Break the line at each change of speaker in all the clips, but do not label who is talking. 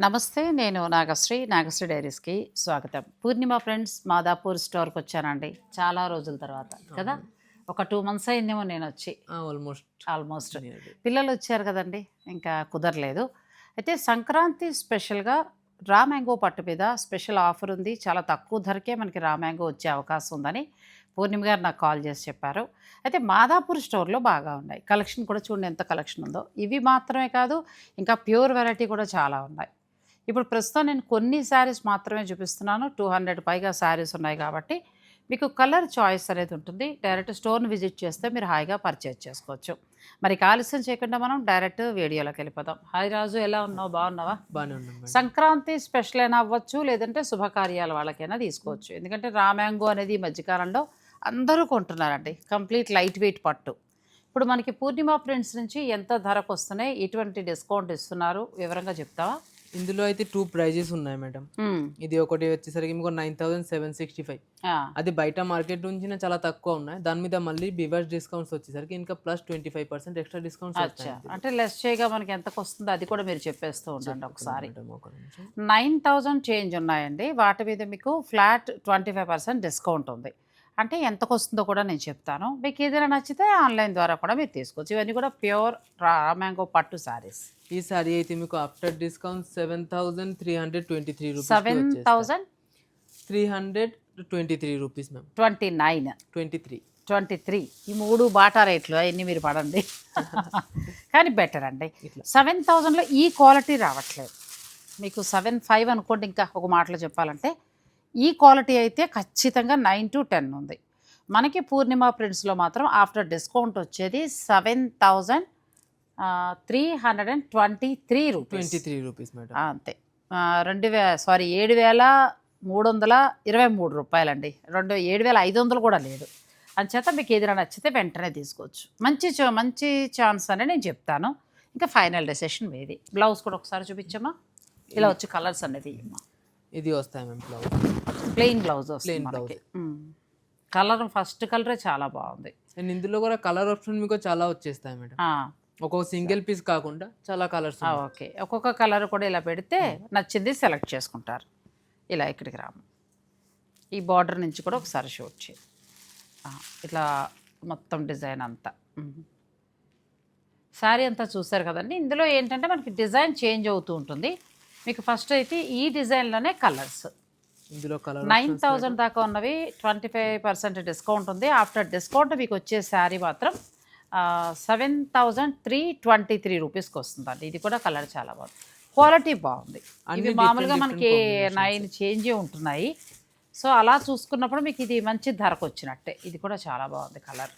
నమస్తే నేను నాగశ్రీ నాగశ్రీ డైరీస్కి స్వాగతం. పూర్ణిమ ఫ్రెండ్స్ మాదాపూర్ స్టోర్కి వచ్చానండి. చాలా రోజుల తర్వాత కదా? ఒక టూ మంత్స్ అయిందేమో నేను వచ్చి
ఆల్మోస్ట్
ఆల్మోస్ట్. పిల్లలు వచ్చారు కదండి ఇంకా కుదరలేదు. అయితే సంక్రాంతి స్పెషల్గా రా మ్యాంగో పట్టు మీద స్పెషల్ ఆఫర్ ఉంది. చాలా తక్కువ ధరకే మనకి రా మ్యాంగో వచ్చే అవకాశం ఉందని పూర్ణిమ గారు నాకు కాల్ చేసి చెప్పారు. అయితే మాదాపూర్ స్టోర్లో బాగా ఉన్నాయి. కలెక్షన్ కూడా చూడండి ఎంత కలెక్షన్ ఉందో. ఇవి మాత్రమే కాదు ఇంకా ప్యూర్ వెరైటీ కూడా చాలా ఉన్నాయి. ఇప్పుడు ప్రస్తుతం నేను కొన్ని శారీస్ మాత్రమే చూపిస్తున్నాను. టూ హండ్రెడ్ పైగా శారీస్ ఉన్నాయి కాబట్టి మీకు కలర్ చాయిస్ అనేది ఉంటుంది. డైరెక్ట్ స్టోర్ని విజిట్ చేస్తే మీరు హాయిగా పర్చేజ్ చేసుకోవచ్చు. మరి ఆలస్యం చేయకుండా మనం డైరెక్ట్ వీడియోలోకి వెళ్ళిపోదాం. హాయ్ రాజు ఎలా ఉన్నావు? బాగున్నావా?
బాగానే ఉన్నాం మేడం.
సంక్రాంతి స్పెషల్ అయినా అవ్వచ్చు లేదంటే శుభకార్యాల వాళ్ళకైనా తీసుకోవచ్చు. ఎందుకంటే రామ్యాంగో అనేది ఈ మధ్యకాలంలో అందరూ కొంటున్నారండి. కంప్లీట్ లైట్ వెయిట్ పట్టు. ఇప్పుడు మనకి పూర్ణిమ ప్రింట్స్ నుంచి ఎంత ధరకు వస్తున్నాయి? ఎటువంటి డిస్కౌంట్ ఇస్తున్నారు. వివరంగా చెప్తావా?
ఇందులో అయితే టూ ప్రైజెస్ ఉన్నాయి మేడం
మ్మ్.
ఇది ఒకటి వచ్చేసరికి మీకు nine thousand seven sixty five అది బయట మార్కెట్ నుంచి చాలా తక్కువ ఉన్నాయి. దాని మీద మళ్ళీ బివర్స్ డిస్కౌంట్స్ వచ్చేసరికి ఇంకా plus twenty five percent extra discounts
అంటే లెస్ చేయగా మనకి ఎంతకు వస్తుందో అది కూడా మీరు చెప్పేస్తూ ఉండండి ఒకసారి. నైన్ థౌజండ్ చేంజ్ ఉన్నాయండి. వాటి మీద మీకు flat twenty five percent discount ఉంది. అంటే ఎంతకు వస్తుందో కూడా నేను చెప్తాను. మీకు ఏదైనా నచ్చితే ఆన్లైన్ ద్వారా కూడా మీరు తీసుకోవచ్చు. ఇవన్నీ కూడా ప్యూర్ రా మ్యాంగో పట్టు సారీస్.
ఈ సారీ అయితే మీకు after discount seven thousand three hundred twenty three
seven
rupees
thousand
three hundred twenty three rupees ma'am
twenty nine.
Twenty three
twenty three. ఈ మూడు బాటా రేట్లు అవన్నీ మీరు పడండి. కానీ బెటర్ అండి.
ఇట్లా.
సెవెన్ థౌజండ్లో ఈ క్వాలిటీ రావట్లేదు. మీకు సెవెన్ ఫైవ్ అనుకోండి ఇంకా ఒక మాటలో చెప్పాలంటే ఈ క్వాలిటీ అయితే ఖచ్చితంగా నైన్ టు టెన్ ఉంది. మనకి పూర్ణిమ ప్రింట్స్లో మాత్రం ఆఫ్టర్ డిస్కౌంట్ వచ్చేది seven thousand three hundred and twenty three rupees.
Twenty three rupees madam.
అంతే. రెండు వే సారీ ఏడు వేల మూడు వందల ఇరవై మూడు రూపాయలండి. రెండు ఏడు వేల ఐదు వందలు కూడా లేదు. అంచేత మీకు ఏదైనా నచ్చితే వెంటనే తీసుకోవచ్చు. మంచి మంచి ఛాన్స్ అని నేను చెప్తాను. ఇంకా ఫైనల్ డెసిషన్ మీది. బ్లౌజ్ కూడా ఒకసారి చూపించమ్మా. ఇలా వచ్చి కలర్స్ అనేది ఇమ్మా
ఇది వస్తాయి ma'am blouse
plain blouse
Plain
మనకి. కలర్ ఫస్ట్ కలరే చాలా బాగుంది.
అండ్ ఇందులో కూడా కలర్ ఆప్షన్ మీకు చాలా వచ్చేస్తాయి మేడం. ఒక్కొక్క సింగిల్ పీస్ కాకుండా చాలా కలర్స్
ఓకే. ఒక్కొక్క కలర్ కూడా ఇలా పెడితే నచ్చింది సెలెక్ట్ చేసుకుంటారు. ఇలా ఇక్కడికి రాము. ఈ బార్డర్ నుంచి కూడా ఒకసారి షూట్ చేయి. ఇట్లా మొత్తం డిజైన్ అంతా. శారీ అంతా చూసారు కదండి? ఇందులో ఏంటంటే మనకి డిజైన్ చేంజ్ అవుతూ ఉంటుంది. మీకు ఫస్ట్ అయితే ఈ డిజైన్లోనే కలర్స్
ఇందులో కలర్
నైన్ థౌజండ్ దాకా ఉన్నవి ట్వంటీ ఫైవ్ పర్సెంట్ డిస్కౌంట్ ఉంది. ఆఫ్టర్ డిస్కౌంట్ మీకు వచ్చే శారీ మాత్రం seven thousand three twenty three రూపీస్కి వస్తుందండి. ఇది కూడా కలర్ చాలా బాగుంది. క్వాలిటీ బాగుంది. ఇవి మామూలుగా మనకి. నైన్ చేంజ్ ఉంటున్నాయి. సో అలా చూసుకున్నప్పుడు మీకు ఇది మంచి ధరకు వచ్చినట్టే. ఇది కూడా చాలా బాగుంది కలర్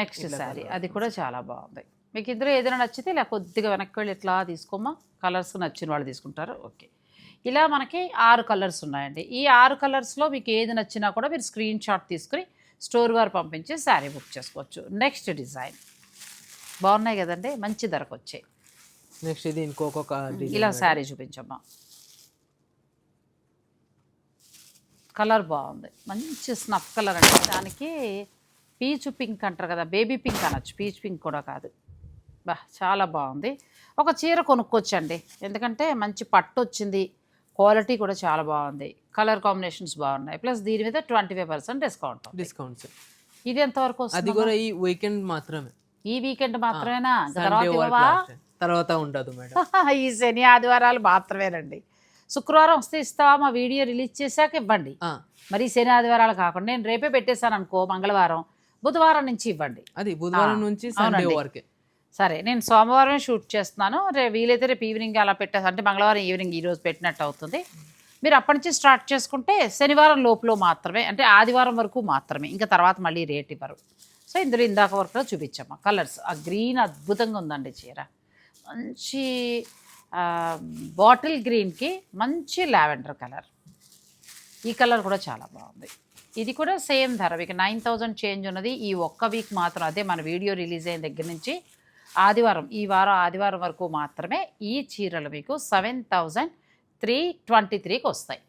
నెక్స్ట్ శారీ అది కూడా చాలా బాగుంది. మీకు ఇందులో ఏదైనా నచ్చితే ఇలా కొద్దిగా వెనక్కి వెళ్ళి ఇట్లా తీసుకోమా కలర్స్ నచ్చిన వాళ్ళు తీసుకుంటారు. ఓకే ఇలా మనకి ఆరు కలర్స్ ఉన్నాయండి. ఈ ఆరు కలర్స్లో మీకు ఏది నచ్చినా కూడా మీరు స్క్రీన్ షాట్ తీసుకుని స్టోర్ వారు పంపించి శారీ బుక్ చేసుకోవచ్చు. నెక్స్ట్ డిజైన్ బాగున్నాయి కదండి. మంచి ధరకు వచ్చాయి.
నెక్స్ట్ ఇది ఇంకొక
ఇలా శారీ చూపించమ్మా. కలర్ బాగుంది. మంచి స్నఫ్ కలర్ అంటే దానికి పీచు పింక్ అంటారు కదా. బేబీ పింక్ అనొచ్చు. పీచ్ పింక్ కూడా కాదు. బా చాలా బాగుంది. ఒక చీర కొనుక్కోవచ్చండి. ఎందుకంటే మంచి పట్టు వచ్చింది క్వాలిటీ కూడా చాలా బాగుంది. కలర్ కాంబినేషన్స్ బాగున్నాయి. ప్లస్ దీని మీద ట్వంటీ ఫైవ్ పర్సెంట్ డిస్కౌంట్ ఉంది.
డిస్కౌంట్స్
ఇది ఎంతవరకు
అది కూడా ఈ వీకెండ్ మాత్రమే.
ఈ వీకెండ్ మాత్రమేనా? తర్వాత.
తర్వాత ఉండదు మేడం.
ఈ శని ఆదివారాలు మాత్రమేనండి. శుక్రవారం వస్తే ఇస్తావా మా వీడియో రిలీజ్ చేశాక ఇవ్వండి. మరి శని ఆదివారాలు కాకుండా నేను రేపే పెట్టేశాను అనుకో మంగళవారం బుధవారం నుంచి ఇవ్వండి.
అది బుధవారం నుంచి సండే. వరకే
సరే నేను సోమవారం షూట్ చేస్తున్నాను. రే వీలైతే రేపు ఈవినింగ్ అలా పెట్టేసి అంటే మంగళవారం ఈవినింగ్ ఈరోజు పెట్టినట్టు అవుతుంది. మీరు అప్పటి నుంచి స్టార్ట్ చేసుకుంటే శనివారం లోపల మాత్రమే అంటే ఆదివారం వరకు మాత్రమే. ఇంకా తర్వాత మళ్ళీ రేట్ ఇవ్వరు. సో ఇందులో ఇందాక వరకు చూపించాము కలర్స్. ఆ గ్రీన్ అద్భుతంగా ఉందండి చీర. మంచి బాటిల్ గ్రీన్కి మంచి లావెండర్ కలర్. ఈ కలర్ కూడా చాలా బాగుంది. ఇది కూడా సేమ్ ధర. మీకు నైన్ థౌజండ్ చేంజ్ ఉన్నది. ఈ ఒక్క వీక్ మాత్రం అదే మన వీడియో రిలీజ్ అయిన దగ్గర నుంచి ఆదివారం ఈ వారం ఆదివారం వరకు మాత్రమే ఈ చీరలు మీకు సెవెన్ థౌజండ్ త్రీ ట్వంటీ త్రీకి వస్తాయి.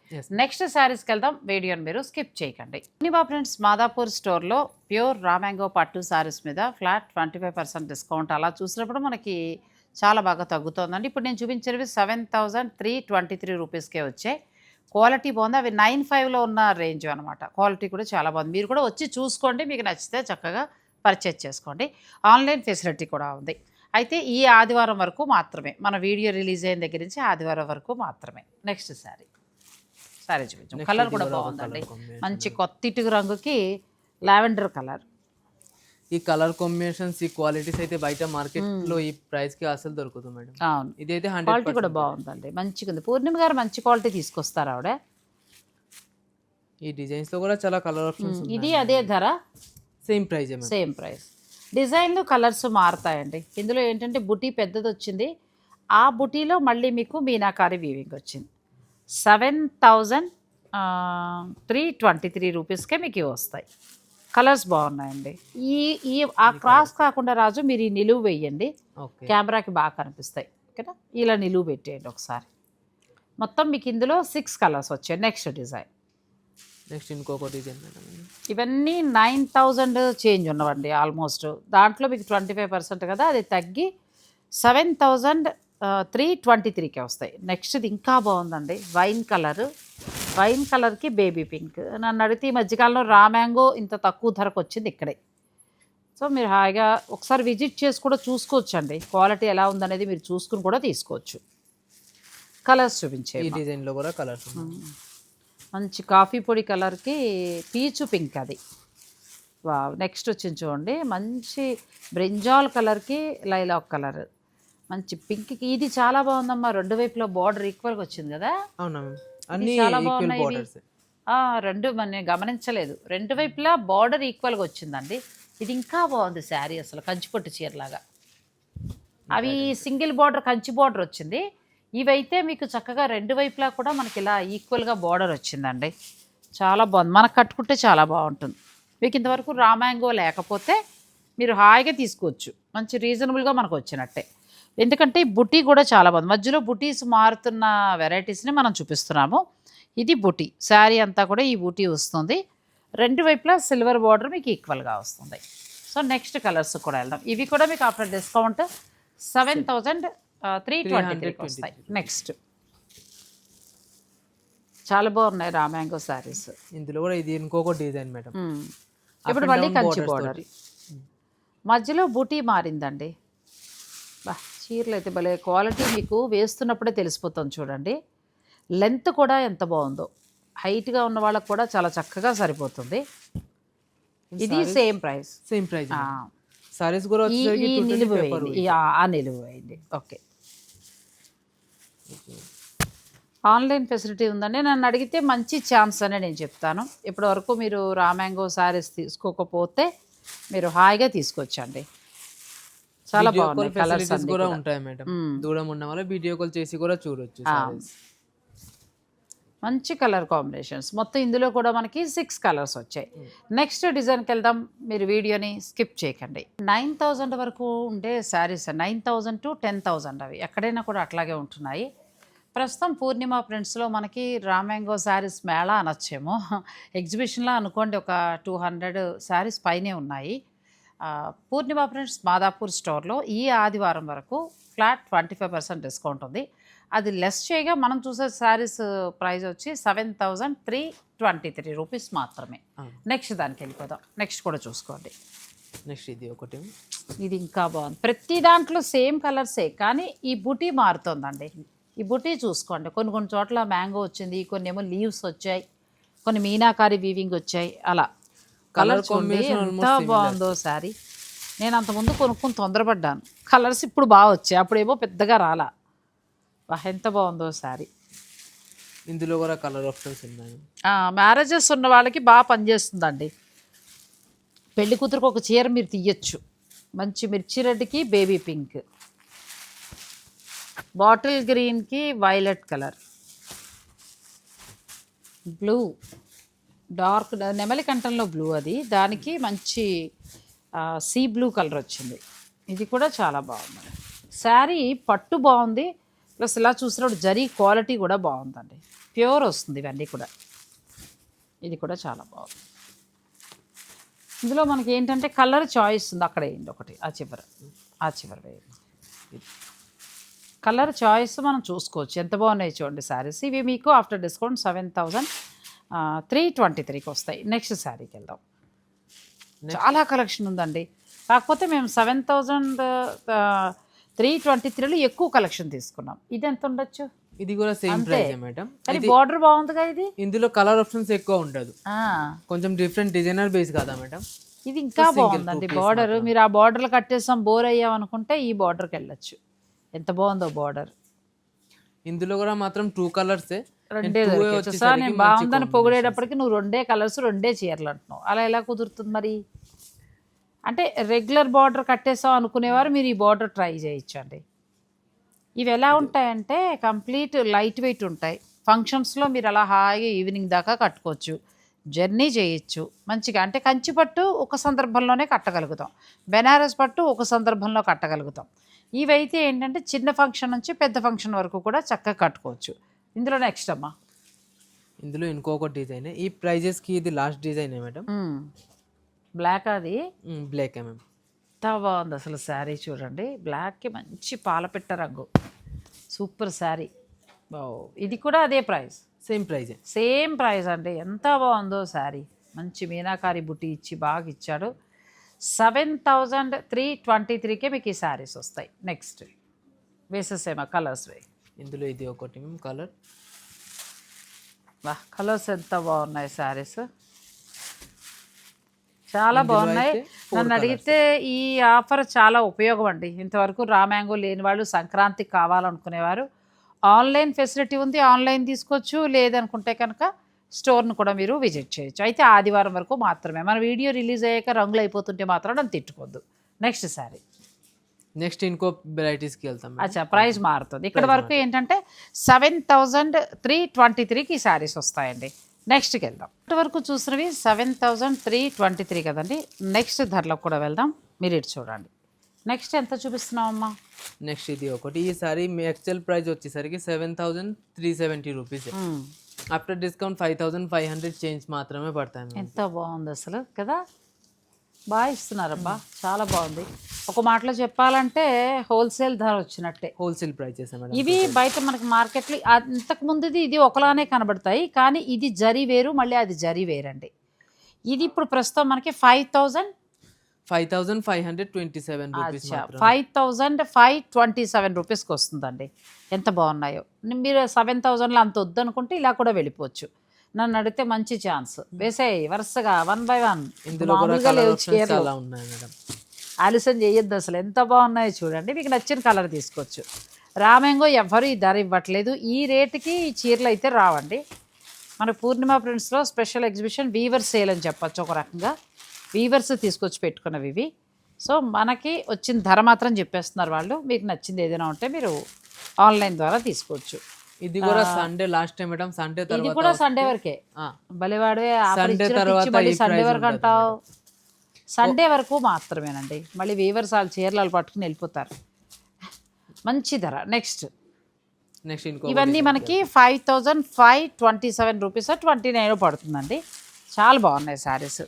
నెక్స్ట్ శారీస్కి వెళ్దాం వీడియోని మీరు స్కిప్ చేయకండి. నివా ఫ్రెండ్స్ మాదాపూర్ స్టోర్లో ప్యూర్ రామ్యాంగో పట్టు శారీస్ మీద flat twenty five percent discount అలా చూసినప్పుడు మనకి చాలా బాగా తగ్గుతోందండి. ఇప్పుడు నేను చూపించినవి seven thousand three twenty three రూపీస్కే వచ్చాయి క్వాలిటీ బాగుంది అవి నైన్ ఫైవ్లో ఉన్న రేంజ్ అనమాట క్వాలిటీ కూడా చాలా బాగుంది. మీరు కూడా వచ్చి చూసుకోండి మీకు నచ్చితే చక్కగా పర్చేజ్ చేసుకోండి. ఆన్లైన్ ఫెసిలిటీ కూడా ఉంది. అయితే ఈ ఆదివారం వరకు మాత్రమే మన వీడియో రిలీజ్ అయిన దగ్గర నుంచి ఆదివారం వరకు మాత్రమే. నెక్స్ట్ శారీ శారీ చూపించాం. కలర్ కూడా బాగుందండి. మంచి కొత్త ఇటుకు రంగుకి లావెండర్ కలర్.
ఈ కలర్ కాంబినేషన్స్ ఈ క్వాలిటీస్ అయితే బయట మార్కెట్లో ఈ ప్రైస్కి అసలు దొరుకుతుంది మేడం.
అవును.
ఇదైతే
క్వాలిటీ
హండ్రెడ్
కూడా బాగుందండి. మంచిగా ఉంది. పూర్ణిమ గారు మంచి క్వాలిటీ తీసుకొస్తారు ఆవిడ?
ఈ డిజైన్స్లో కూడా చాలా కలర్ ఆప్షన్స్
ఇది అదే ధర?
సేమ్ ప్రైస్
సేమ్ ప్రైస్ డిజైన్లు కలర్స్ మారుతాయండి. ఇందులో ఏంటంటే బుటీ పెద్దది వచ్చింది ఆ బుటీలో మళ్ళీ మీకు మీనాకారి వీవింగ్ వచ్చింది. Seven thousand three twenty three రూపీస్కే మీకు ఇవి వస్తాయి. కలర్స్ బాగున్నాయండి. ఈ ఈ ఆ క్రాస్ కాకుండా రాజు మీరు ఈ నిలువు వేయండి. కెమెరాకి బాగా కనిపిస్తాయి. ఓకేనా? ఇలా నిలువు పెట్టేయండి ఒకసారి. మొత్తం మీకు ఇందులో సిక్స్ కలర్స్ వచ్చాయి. నెక్స్ట్ డిజైన్
నెక్స్ట్ ఇంకొక డిజైన్ మేడం?
ఇవన్నీ నైన్ థౌజండ్ చేంజ్ ఉన్నవండి ఆల్మోస్ట్. దాంట్లో మీకు ట్వంటీ ఫైవ్ పర్సెంట్ కదా అది తగ్గి సెవెన్ థౌజండ్ త్రీ ట్వంటీ త్రీకే వస్తాయి. నెక్స్ట్ ఇది ఇంకా బాగుందండి వైన్ కలర్. వైన్ కలర్కి బేబీ పింక్. నన్ను అడిగితే ఈ మధ్యకాలంలో రా మ్యాంగో ఇంత తక్కువ ధరకు వచ్చింది ఇక్కడే. సో మీరు హాయిగా ఒకసారి విజిట్ చేసి కూడా చూసుకోవచ్చండి. క్వాలిటీ ఎలా ఉందనేది మీరు చూసుకుని కూడా తీసుకోవచ్చు. కలర్స్ చూపించే
ఈ డిజైన్లో కూడా కలర్స్
మంచి కాఫీ పొడి కలర్కి పీచు పింక్ అది. వా నెక్స్ట్ వచ్చింది చూడండి. మంచి బ్రింజాల్ కలర్కి లైలాక్ కలర్. మంచి పింక్కి ఇది చాలా బాగుందమ్మా. రెండు వైపులో బార్డర్ ఈక్వల్గా వచ్చింది కదా?
అవునా అన్ని
చాలా బాగున్నాయి. రెండు మన గమనించలేదు. రెండు వైపులా బార్డర్ ఈక్వల్గా వచ్చిందండి. ఇది ఇంకా బాగుంది శారీ అసలు కంచిపట్టు చీరలాగా. అవి సింగిల్ బార్డర్ కంచి బార్డర్ వచ్చింది. ఇవైతే మీకు చక్కగా రెండు వైపులా కూడా మనకి ఇలా ఈక్వల్గా బార్డర్ వచ్చిందండి. చాలా బాగుంది మనకు కట్టుకుంటే చాలా బాగుంటుంది. మీకు ఇంతవరకు రామాంగో లేకపోతే మీరు హాయిగా తీసుకోవచ్చు. మంచి రీజనబుల్గా మనకు వచ్చినట్టే. ఎందుకంటే ఈ బుటీ కూడా చాలా బాగుంది. మధ్యలో బుటీస్ మారుతున్న వెరైటీస్ని మనం చూపిస్తున్నాము. ఇది బుటీ. శారీ అంతా కూడా ఈ బుటీ వస్తుంది. రెండు వైపులా సిల్వర్ బార్డర్ మీకు ఈక్వల్గా వస్తుంది. సో నెక్స్ట్ కలర్స్ కూడా వెళ్దాం. ఇవి కూడా మీకు after discount seven thousand three twenty త్రీకి వస్తాయి. నెక్స్ట్ చాలా బాగున్నాయి రా మ్యాంగో శారీస్
ఇందులో కూడా ఇది ఇంకొక డిజైన్ మేడం.
ఇప్పుడు మళ్ళీ కంచి బార్డర్. మధ్యలో బూటీ మారిందండి. బా చీరలు అయితే భలే క్వాలిటీ మీకు వేస్తున్నప్పుడే తెలిసిపోతుంది చూడండి. లెంత్ కూడా ఎంత బాగుందో. హైట్గా ఉన్న వాళ్ళకి కూడా చాలా చక్కగా సరిపోతుంది. ఇది same price
same price sarees కూడా
ఈ
వచ్చేసరికి
ఈ
220
నిలువు వేయండి ఓకే. ఆన్లైన్ ఫెసిలిటీ ఉందండి. నన్ను అడిగితే మంచి ఛాన్స్ అనే నేను చెప్తాను. ఇప్పటి వరకు మీరు రామ్యాంగో శారీస్ తీసుకోకపోతే మీరు హాయిగా తీసుకొచ్చండి. చాలా
call
కలర్స్
కూడా ఉంటాయి మేడం. దూరం ఉన్న వాళ్ళు వీడియో కాల్ చేసి కూడా చూడొచ్చు.
మంచి కలర్ కాంబినేషన్స్. మొత్తం ఇందులో కూడా మనకి సిక్స్ కలర్స్ వచ్చాయి. నెక్స్ట్ డిజైన్కి వెళ్దాం. మీరు వీడియోని స్కిప్ చేయకండి. నైన్ థౌజండ్ వరకు ఉండే sarees nine thousand to ten thousand అవి. ఎక్కడైనా కూడా అట్లాగే ఉంటున్నాయి. ప్రస్తుతం పూర్ణిమ ప్రింట్స్లో మనకి రామ్యాంగో శారీస్ మేళా అనొచ్చేమో. ఎగ్జిబిషన్లో అనుకోండి ఒక టూ హండ్రెడ్ శారీస్ పైనే ఉన్నాయి. పూర్ణిమ ప్రింట్స్ మాదాపూర్ స్టోర్లో ఈ ఆదివారం వరకు flat twenty five percent discount ఉంది. అది లెస్ చేయగా మనం చూసే శారీస్ ప్రైస్ వచ్చి seven thousand three twenty three rupees మాత్రమే. నెక్స్ట్ దానికి వెళ్ళిపోదాం. నెక్స్ట్ కూడా చూసుకోండి.
నెక్స్ట్ ఇది ఒకటి.
ఇది ఇంకా బాగుంది. ప్రతి దాంట్లో సేమ్ కలర్సే కానీ ఈ బుటీ మారుతుందండి. ఈ బుటీ చూసుకోండి. కొన్ని కొన్ని చోట్ల మ్యాంగో వచ్చింది కొన్ని ఏమో లీవ్స్ వచ్చాయి కొన్ని మీనాకారి వీవింగ్ వచ్చాయి అలా. కలర్ ఎంత. బాగుందో శారీ. నేను అంతకుముందు కొనుక్కొని తొందరపడ్డాను. కలర్స్ ఇప్పుడు బాగా వచ్చాయి. అప్పుడేమో పెద్దగా రాలా. ఎంత బాగుందో శారీ.
ఇందులో కూడా కలర్ ఆప్షన్స్ ఉన్నాయి.
మ్యారేజెస్ ఉన్న వాళ్ళకి బాగా పనిచేస్తుందండి. పెళ్ళి కూతురుకు ఒక చీర మీరు తీయచ్చు. మంచి మిర్చి రెడ్కి బేబీ పింక్. బాటిల్ గ్రీన్కి వైలెట్ కలర్. బ్లూ. డార్క్ నెమలి కంఠంలో బ్లూ అది. దానికి మంచి సీ బ్లూ కలర్ వచ్చింది. ఇది కూడా చాలా బాగుంది. శారీ పట్టు బాగుంది. ప్లస్ ఇలా చూసినప్పుడు జరీ క్వాలిటీ కూడా బాగుందండి. ప్యూర్ వస్తుంది ఇవన్నీ కూడా. ఇది కూడా చాలా బాగుంది. ఇందులో మనకి ఏంటంటే కలర్ చాయిస్ ఉంది. అక్కడ వేయండి ఒకటి. ఆ చివర. ఆ చివర వేయండి. కలర్ చాయిస్ మనం చూసుకోవచ్చు. ఎంత బాగున్నాయి చూడండి శారీస్. ఇవి మీకు after discount seven thousand three twenty త్రీకి వస్తాయి. నెక్స్ట్ శారీకి వెళ్దాం. చాలా కలెక్షన్ ఉందండి. కాకపోతే మేము సెవెన్ థౌజండ్ త్రీ ట్వంటీ త్రీలో ఎక్కువ కలెక్షన్ తీసుకున్నాం. ఇది ఎంత ఉండొచ్చు?
ఇది కూడా సేమ్. Price madam.
కానీ బార్డర్ బాగుందిగా ఇది?
ఇందులో కలర్ ఆప్షన్స్ ఎక్కువ ఉండదు. కొంచెం డిఫరెంట్ డిజైనర్ బేస్ కదా మేడం.
ఇది ఇంకా బాగుందండి బార్డర్. మీరు ఆ బార్డర్లు కట్టేసాం బోర్ అయ్యాం అనుకుంటే ఈ బార్డర్కి వెళ్ళొచ్చు. ఎంత బాగుందో బార్డర్.
ఇందులో కూడా మాత్రం టూ కలర్స్
రెండే నేను బాగుందని పొగిడేటప్పటికి నువ్వు రెండే కలర్స్ రెండే చీరలు అంటున్నావు. అలా ఎలా కుదురుతుంది మరి? అంటే రెగ్యులర్ బార్డర్ కట్టేసాం అనుకునేవారు మీరు ఈ బార్డర్ ట్రై చేయొచ్చండి. ఇవి ఎలా ఉంటాయంటే కంప్లీట్ లైట్ వెయిట్ ఉంటాయి. ఫంక్షన్స్లో మీరు అలా హాయిగా ఈవినింగ్ దాకా కట్టుకోవచ్చు. జర్నీ చేయొచ్చు. మంచిగా అంటే కంచి పట్టు ఒక సందర్భంలోనే కట్టగలుగుతాం. బెనారస్ పట్టు ఒక సందర్భంలో కట్టగలుగుతాం. ఇవైతే ఏంటంటే చిన్న ఫంక్షన్ నుంచి పెద్ద ఫంక్షన్ వరకు కూడా చక్కగా కట్టుకోవచ్చు. ఇందులో నెక్స్ట్ అమ్మా.
ఇందులో ఇంకొక డిజైన్. ఈ ప్రైజెస్కి ఇది లాస్ట్ డిజైన్ మేడం.
బ్లాక్ అది?
Black ma'am.
ఎంత బాగుంది అసలు శారీ చూడండి. బ్లాక్కి మంచి పాలపిట్ట రంగు. సూపర్ శారీ. ఓ ఇది కూడా అదే ప్రైస్.
సేమ్ ప్రైజే.
సేమ్ ప్రైస్ అండి. ఎంత బాగుందో శారీ. మంచి మీనాకారి బుట్టి ఇచ్చి బాగా ఇచ్చాడు. సెవెన్ థౌజండ్ త్రీ ట్వంటీ త్రీకే మీకు ఈ శారీస్ వస్తాయి. నెక్స్ట్. వేసేసేమా కలర్స్ వే.
ఇందులో ఇది ఒకటి కలర్.
వా కలర్స్ ఎంత బాగున్నాయి శారీస్. చాలా బాగున్నాయి. నన్ను. అడిగితే ఈ ఆఫర్ చాలా ఉపయోగం అండి ఇంతవరకు రా మ్యాంగో లేని వాళ్ళు సంక్రాంతికి కావాలనుకునేవారు. ఆన్లైన్ ఫెసిలిటీ ఉంది ఆన్లైన్ తీసుకోవచ్చు లేదనుకుంటే కనుక స్టోర్ను కూడా మీరు విజిట్ చేయొచ్చు. అయితే ఆదివారం వరకు మాత్రమే. మన వీడియో రిలీజ్ అయ్యాక రంగులు అయిపోతుంటే మాత్రం నన్ను తిట్టుకోవద్దు నెక్స్ట్ శారీ
నెక్స్ట్ ఇంకో వెరైటీస్కి వెళ్తాం.
అచ్చా ప్రైస్ మారుతుంది. ఇక్కడ వరకు ఏంటంటే సెవెన్ థౌజండ్ త్రీ ట్వంటీ త్రీకి శారీస్ వస్తాయండి. నెక్స్ట్కి వెళ్దాం ఇప్పటి వరకు చూసినవి seven thousand three twenty three కదండి. నెక్స్ట్ ధరలకు కూడా వెళ్దాం. మీరు ఇటు చూడండి. నెక్స్ట్ ఎంత చూపిస్తున్నామమ్మా
నెక్స్ట్ ఇది ఒకటి. ఈ సారీ మీ యాక్చువల్ ప్రైస్ వచ్చేసరికి seven thousand three seventy rupees. After discount five thousand five hundred change మాత్రమే పడతాయి.
ఎంత బాగుంది అసలు కదా? బాగా ఇస్తున్నారబ్బా. చాలా బాగుంది. ఒక మాటలో చెప్పాలంటే హోల్సేల్ ధర వచ్చినట్టే.
హోల్సేల్ ప్రైజెస్
ఇవి బయట మనకి మార్కెట్లో అంతకు ముందుది ఇది ఒకలానే కనబడతాయి. కానీ ఇది జరి వేరు మళ్ళీ అది జరి వేరండి. ఇది ఇప్పుడు ప్రస్తుతం మనకి five thousand
five thousand five hundred twenty seven
five thousand five twenty seven రూపీస్కి వస్తుందండి. ఎంత బాగున్నాయో. మీరు సెవెన్ థౌజండ్లో అంత వద్దనుకుంటే ఇలా కూడా వెళ్ళిపోవచ్చు. నన్ను అడిగితే మంచి ఛాన్స్ వేసేయి వరుసగా వన్ బై వన్
ఇందులో చాలా ఉన్నాయి మేడం.
ఆలస్యం చేయొద్దు అసలు. ఎంత బాగున్నాయో చూడండి. మీకు నచ్చిన కలర్ తీసుకోవచ్చు. రామేంగో ఎవ్వరు ఈ ధర ఇవ్వట్లేదు. ఈ రేటుకి ఈ చీరలు అయితే రావండి. మన పూర్ణిమ ప్రింట్స్లో స్పెషల్ ఎగ్జిబిషన్ వీవర్ సేల్ అని చెప్పొచ్చు ఒక రకంగా. వీవర్స్ తీసుకొచ్చి పెట్టుకున్నవి ఇవి. సో మనకి వచ్చిన ధర మాత్రం చెప్పేస్తున్నారు వాళ్ళు. మీకు నచ్చింది ఏదైనా ఉంటే మీరు ఆన్లైన్ ద్వారా తీసుకోవచ్చు.
ఇది కూడా Sunday last time madam Sunday
ఇది కూడా సండే వరకే. బలివాడే ఇచ్చినట్టు
తర్వాత
సండే వరకు అంటావు? సండే వరకు మాత్రమేనండి. మళ్ళీ వీవర్స్ వాళ్ళు చీరలు పట్టుకుని వెళ్ళిపోతారు. మంచి ధర. నెక్స్ట్
నెక్స్ట్ ఇంకో
ఇవన్నీ మనకి five thousand five twenty seven rupees twenty nine పడుతుందండి. చాలా బాగున్నాయి శారీస్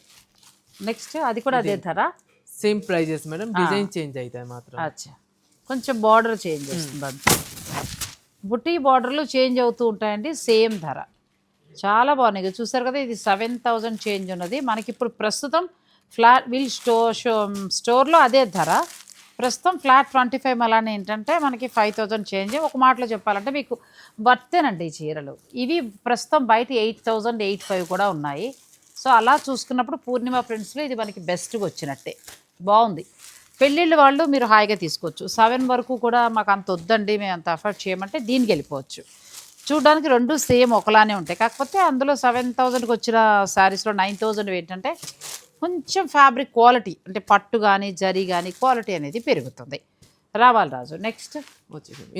నెక్స్ట్ అది కూడా అదే ధర.
Same prices madam. Design change అవుతాయి మాత్రం.
అచ్చా. కొంచెం బార్డర్ చేంజ్ వస్తుంది అంతే బుట్టి బార్డర్లు చేంజ్ అవుతూ ఉంటాయండి సేమ్ ధర. చాలా బాగున్నాయి. చూసారు కదా ఇది సెవెన్ థౌజండ్ చేంజ్ ఉన్నది. మనకి ఇప్పుడు ప్రస్తుతం ఫ్లాట్ వీల్ స్టోర్ షో స్టోర్లో అదే ధర. ప్రస్తుతం ఫ్లాట్ ట్వంటీ ఫైవ్ అలానే ఏంటంటే మనకి ఫైవ్ థౌజండ్ చేంజ్. ఒక మాటలో చెప్పాలంటే మీకు వర్తేనండి ఈ చీరలు. ఇవి ప్రస్తుతం బయట ఎయిట్ థౌజండ్ ఎయిట్ ఫైవ్ కూడా ఉన్నాయి. సో అలా చూసుకున్నప్పుడు పూర్ణిమ ప్రింట్స్లో ఇది మనకి బెస్ట్గా వచ్చినట్టే. బాగుంది. పెళ్ళిళ్ళు వాళ్ళు మీరు హాయిగా తీసుకోవచ్చు. సెవెన్ వరకు కూడా మాకు అంత వద్దండి మేము అంత అఫోర్డ్ చేయమంటే దీనికి వెళ్ళిపోవచ్చు. చూడడానికి రెండు సేమ్ ఒకలానే ఉంటాయి. కాకపోతే అందులో సెవెన్ థౌజండ్కి వచ్చిన శారీస్లో నైన్ థౌజండ్ ఏంటంటే కొంచెం ఫ్యాబ్రిక్ క్వాలిటీ అంటే పట్టు కానీ జరీ కానీ క్వాలిటీ అనేది పెరుగుతుంది. రావాలి రాజు నెక్స్ట్.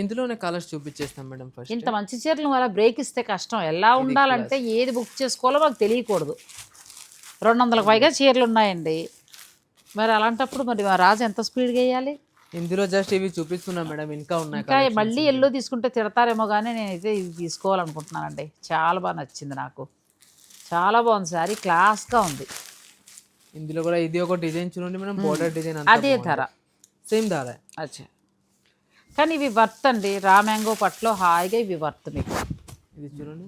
ఇందులోనే కలర్స్ చూపించేస్తాం మేడం ఫస్ట్.
ఇంత మంచి చీరలు అలా బ్రేక్ ఇస్తే కష్టం. ఎలా ఉండాలంటే ఏది బుక్ చేసుకోవాలో మాకు తెలియకూడదు. రెండు వందలకు పైగా చీరలు ఉన్నాయండి. మరి అలాంటప్పుడు మరి రాజు ఎంత స్పీడ్గా వేయాలి?
ఇందులో జస్ట్ ఇవి చూపిస్తున్నాం మేడం ఇంకా ఉన్నాయి
ఇంకా మళ్ళీ ఎల్లో తీసుకుంటే తిడతారేమో కానీ నేనైతే ఇది తీసుకోవాలనుకుంటున్నానండి. చాలా బాగా నచ్చింది నాకు. చాలా బాగుంది సారీ క్లాస్గా ఉంది.
ఇందులో కూడా ఇది ఒక డిజైన్ చూడండి మేడం బోర్డర్ డిజైన్
అదే ధర.
సేమ్ ధర.
అచ్చా. కానీ ఇవి వర్త్ అండి రా మ్యాంగో పట్లో హాయిగా ఇవి వర్త్ మీకు.
ఇది చూడండి.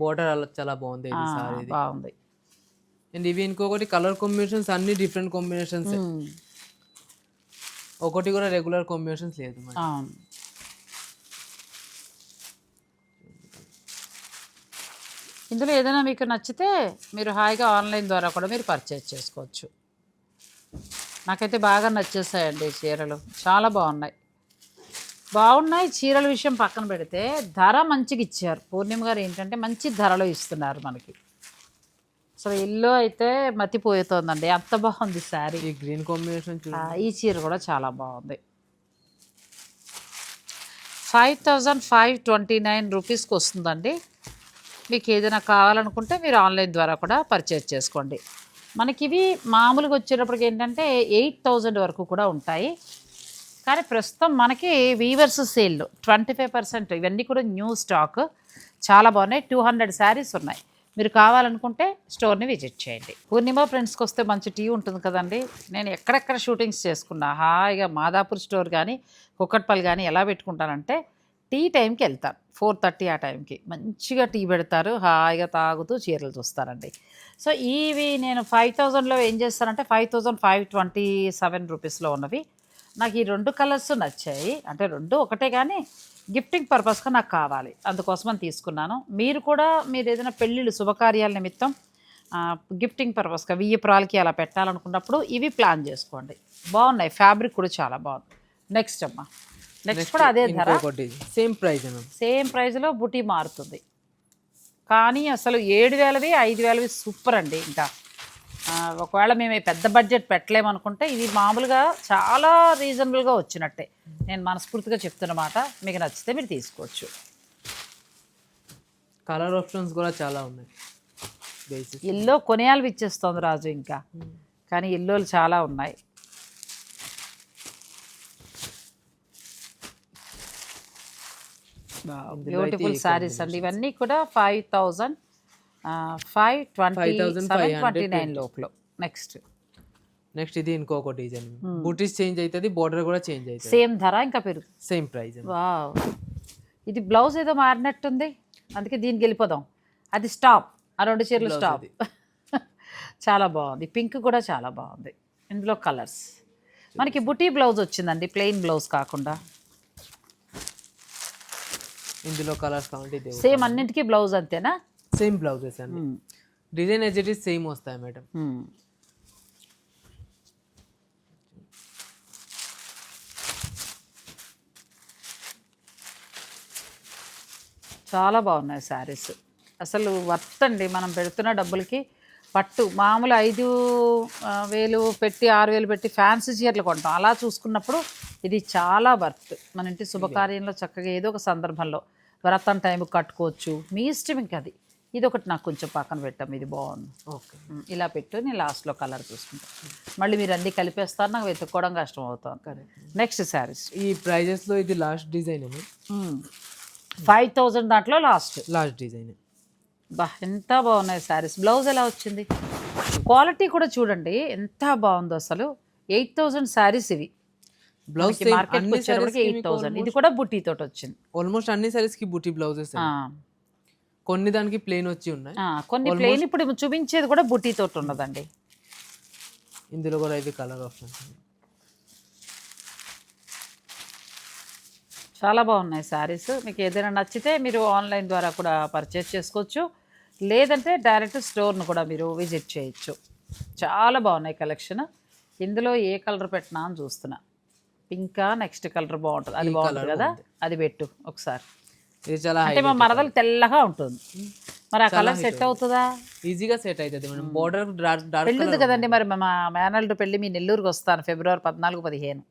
బోర్డర్ అలా చాలా బాగుంది
బాగుంది.
అండ్ ఇవి ఇంకొకటి కలర్ కాంబినేషన్స్ అన్ని డిఫరెంట్ కాంబినేషన్స్
ఉమ్,
ఒకటి కూడా రెగ్యులర్ కాంబినేషన్స్ లేదు
ఇందులో ఏదైనా మీకు నచ్చితే మీరు హాయిగా ఆన్లైన్ ద్వారా కూడా మీరు పర్చేజ్ చేసుకోవచ్చు. నాకైతే బాగా నచ్చేసాయండి ఈ చీరలు. చాలా బాగున్నాయి. బాగున్నాయి. చీరల విషయం పక్కన పెడితే ధర మంచిగా ఇచ్చారు. పూర్ణిమ గారు ఏంటంటే మంచి ధరలో ఇస్తున్నారు మనకి. అసలు ఇల్లు అయితే మతిపోతుందండి. అంత బాగుంది శారీ.
ఈ గ్రీన్ కాంబినేషన్
ఈ చీర కూడా చాలా బాగుంది. Five thousand five twenty nine రూపీస్కి వస్తుందండి. మీకు ఏదైనా కావాలనుకుంటే మీరు ఆన్లైన్ ద్వారా కూడా పర్చేజ్ చేసుకోండి. మనకి ఇవి మామూలుగా వచ్చేటప్పటికి ఏంటంటే ఎయిట్ థౌజండ్ వరకు కూడా ఉంటాయి. కానీ ప్రస్తుతం మనకి weavers sale twenty five percent. ఇవన్నీ కూడా న్యూ స్టాక్. చాలా బాగున్నాయి. టూ హండ్రెడ్ శారీస్ ఉన్నాయి. మీరు కావాలనుకుంటే స్టోర్ని విజిట్ చేయండి. పూర్ణిమ ఫ్రెండ్స్కి వస్తే మంచి టీ ఉంటుంది కదండి. నేను ఎక్కడెక్కడ షూటింగ్స్ చేసుకున్నా హాయిగా మాదాపూర్ స్టోర్ కానీ కుక్కట్పల్లి కానీ ఎలా పెట్టుకుంటానంటే టీ టైంకి వెళ్తాను. ఫోర్ థర్టీ ఆ టైంకి మంచిగా టీ పెడతారు హాయిగా తాగుతూ చీరలు చూస్తారండి. సో ఇవి నేను ఫైవ్ థౌజండ్లో ఏం చేస్తానంటే five thousand five twenty seven రూపీస్లో ఉన్నవి నాకు ఈ రెండు కలర్స్ నచ్చాయి. అంటే రెండు ఒకటే కానీ గిఫ్టింగ్ పర్పస్గా నాకు కావాలి. అందుకోసమని తీసుకున్నాను. మీరు కూడా మీరు ఏదైనా పెళ్ళిళ్ళు శుభకార్యాల నిమిత్తం గిఫ్టింగ్ పర్పస్గా వియ్యపురాలకి అలా పెట్టాలనుకున్నప్పుడు ఇవి ప్లాన్ చేసుకోండి. బాగున్నాయి. ఫ్యాబ్రిక్ కూడా చాలా బాగుంది. నెక్స్ట్ అమ్మా. నెక్స్ట్ కూడా అదే ధర.
సేమ్ మ్యామ్
సేమ్ ప్రైస్లో బుటీ మారుతుంది. కానీ అసలు ఏడు వేలవి ఐదు వేలవి సూపర్ అండి ఇంకా. ఒకవేళ మేము పెద్ద బడ్జెట్ పెట్టలేమనుకుంటే ఇది మామూలుగా చాలా రీజనబుల్గా వచ్చినట్టే. నేను మనస్ఫూర్తిగా చెప్తున్నమాట మీకు నచ్చితే మీరు తీసుకోవచ్చు.
కలర్ ఆప్షన్స్ కూడా చాలా ఉన్నాయి.
ఇల్లు కొనేయాలి ఇచ్చేస్తుంది రాజు ఇంకా. కానీ ఇల్లులు చాలా ఉన్నాయి. బ్యూటిఫుల్ శారీస్ అండి. ఇవన్నీ కూడా five thousand five twenty
5,500
twenty nine లోపల. నెక్స్ట్
నెక్స్ట్ ఇది ఇంకొక డిజైన్ బూటీస్ చేంజ్ అవుతుంది బోర్డర్ కూడా చేంజ్ అవుతుంది
సేమ్ ధర ఇంకా పెరుగు.
సేమ్ ప్రైస్
వావ్ ఇది బ్లౌజ్ ఏదో మారినట్టుంది అందుకే దీనికి వెళ్ళిపోదాం. అది స్టాప్ ఆ రెండు చీరలు స్టాప్. చాలా బాగుంది. పింక్ కూడా చాలా బాగుంది. ఇందులో కలర్స్ మనకి బుటీ బ్లౌజ్ వచ్చిందండి ప్లెయిన్ బ్లౌజ్ కాకుండా.
ఇందులో కలర్స్
సేమ్ అన్నింటికీ బ్లౌజ్ అంతేనా?
సేమ్ బ్లౌజెస్ అండి. Design as it is same వస్తాయి మేడం.
మ్మ్. చాలా బాగున్నాయి శారీస్ అసలు వర్త్ అండి మనం పెడుతున్న డబ్బులకి. పట్టు మామూలు ఐదు వేలు పెట్టి ఆరు వేలు పెట్టి ఫ్యాన్సీ చీరలు కొంటాం. అలా చూసుకున్నప్పుడు ఇది చాలా వర్త్ మన ఇంటి శుభకార్యంలో చక్కగా ఏదో ఒక సందర్భంలో. వ్రతం టైంకి కట్టుకోవచ్చు. మీ ఇష్టం ఇంకా అది. ఇది ఒకటి నాకు కొంచెం పక్కన పెట్టాం ఇది బాగుంది.
ఓకే.
ఇలా పెట్టు నేను లాస్ట్లో కలర్ చూసుకుంటాను మళ్ళీ మీరు అన్నీ కలిపేస్తారు నాకు వెతుక్కోవడం కష్టం
కరెక్ట్
నెక్స్ట్ శారీస్.
ఈ ప్రైజెస్లో ఇది లాస్ట్ డిజైన్
ఫైవ్ థౌజండ్ దాంట్లో లాస్ట్.
Last design.
బా ఎంత బాగున్నాయి శారీస్. బ్లౌజ్ ఎలా వచ్చింది? క్వాలిటీ కూడా చూడండి ఎంత బాగుందో అసలు. ఎయిట్ థౌజండ్ శారీస్ ఇవి.
Blouse
market eight thousand. ఇది కూడా బుట్టి తోటి వచ్చింది.
ఆల్మోస్ట్ అన్ని సారీస్కి బుటీ బ్లౌజెస్ కొన్ని దానికి ప్లేన్ వచ్చి ఉన్నాయి.
కొన్ని ప్లేన్ ఇప్పుడు చూపించేది కూడా బుట్టి తోటి ఉన్నదండి.
ఇందులో కూడా ఇది కలర్ ఆప్షన్స్
చాలా బాగున్నాయి శారీస్ మీకు ఏదైనా నచ్చితే మీరు ఆన్లైన్ ద్వారా కూడా పర్చేస్ చేసుకోవచ్చు. లేదంటే డైరెక్ట్ స్టోర్ను కూడా మీరు విజిట్ చేయొచ్చు. చాలా బాగున్నాయి కలెక్షన్ ఇందులో ఏ కలర్ పెట్టినా అని చూస్తున్నా. పింకా నెక్స్ట్ కలర్ బాగుంటుంది. అది బాగుంటుంది కదా. అది పెట్టు ఒకసారి.
ఇది చాలా
అంటే మా మరదలు తెల్లగా ఉంటుంది. మరి ఆ కలర్ సెట్ అవుతుందా?
ఈజీగా సెట్ అవుతుంది మేడం. బోర్డర్ డార్క్
పెళ్ళి ఉంది కదండి మరి మా మేనల్డ్ పెళ్ళి మీ నెల్లూరుకి వస్తాను ఫిబ్రవరి పద్నాలుగు పదిహేను.